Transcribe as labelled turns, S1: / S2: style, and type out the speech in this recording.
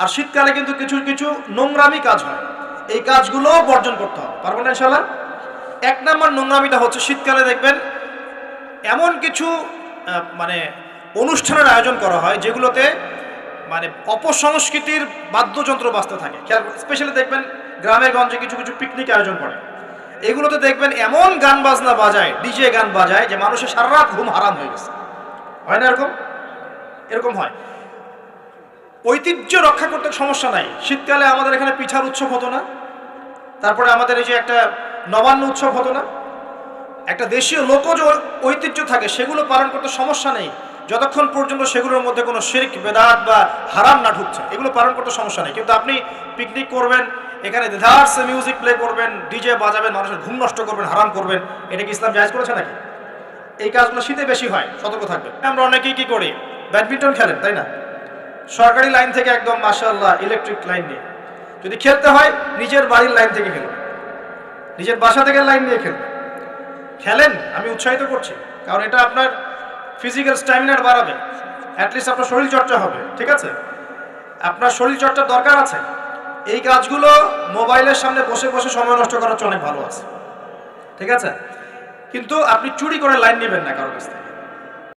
S1: আর শীতকালে কিন্তু কিছু কিছু নোংরামি কাজ হয়। এই কাজগুলো বর্জন করতে হবে। পারবেন না ইনশাল্লাহ এক নম্বর নোংরামিটা হচ্ছে শীতকালে দেখবেন এমন কিছু মানে অনুষ্ঠানের আয়োজন করা হয় যেগুলোতে মানে অপসংস্কৃতির বাদ্যযন্ত্র বাজতে থাকে। খেয়াল স্পেশালি দেখবেন গ্রামে গঞ্জে কিছু কিছু পিকনিক আয়োজন করে। এগুলোতে দেখবেন এমন গান বাজনা বাজায় ডিজে গান বাজায় যে মানুষের সারা রাত ঘুম হারাম হয়ে গেছে। হয় না এরকম? এরকম হয়। ঐতিহ্য রক্ষা করতে সমস্যা নাই। শীতকালে আমাদের এখানে পিঠার উৎসব হতো না। তারপরে আমাদের এই যে একটা নবান্ন উৎসব হতো না। একটা দেশীয় লোকজ ঐতিহ্য থাকে, সেগুলো পালন করতে সমস্যা নেই। যতক্ষণ পর্যন্ত সেগুলোর মধ্যে কোনো শিরক, বেদাত বা হারাম না ঢুকছে, এগুলো পালন করতে সমস্যা নেই। কিন্তু আপনি পিকনিক করবেন, এখানে দেধার্সে মিউজিক প্লে করবেন ডিজে বাজাবেন, মানুষের ঘুম নষ্ট করবেন, হারাম করবেন, এটা কি ইসলাম জায়জ করেছে নাকি? এই কাজগুলো শীতে বেশি হয়, সতর্ক থাকবেন। আমরা অনেকেই কি করি? ব্যাডমিন্টন খেলেন, তাই না? সরকারি লাইন থেকে একদম, মাশাআল্লাহ ইলেকট্রিক লাইন নিয়ে। যদি খেলতে হয়, নিজের বাড়ির লাইন থেকে খেলবেন নিজের বাসা থেকে লাইন নিয়ে খেলবেন খেলেন, আমি উৎসাহিত করছি। কারণ এটা আপনার ফিজিক্যাল স্ট্যামিনার বাড়াবে। অ্যাটলিস্ট আপনার শরীর চর্চা হবে, ঠিক আছে? আপনার শরীর চর্চার দরকার আছে। এই কাজগুলো মোবাইলের সামনে বসে বসে সময় নষ্ট করার চেয়ে অনেক ভালো আছে। ঠিক আছে? কিন্তু আপনি চুরি করে লাইন নেবেন না কারোর কাছ থেকে।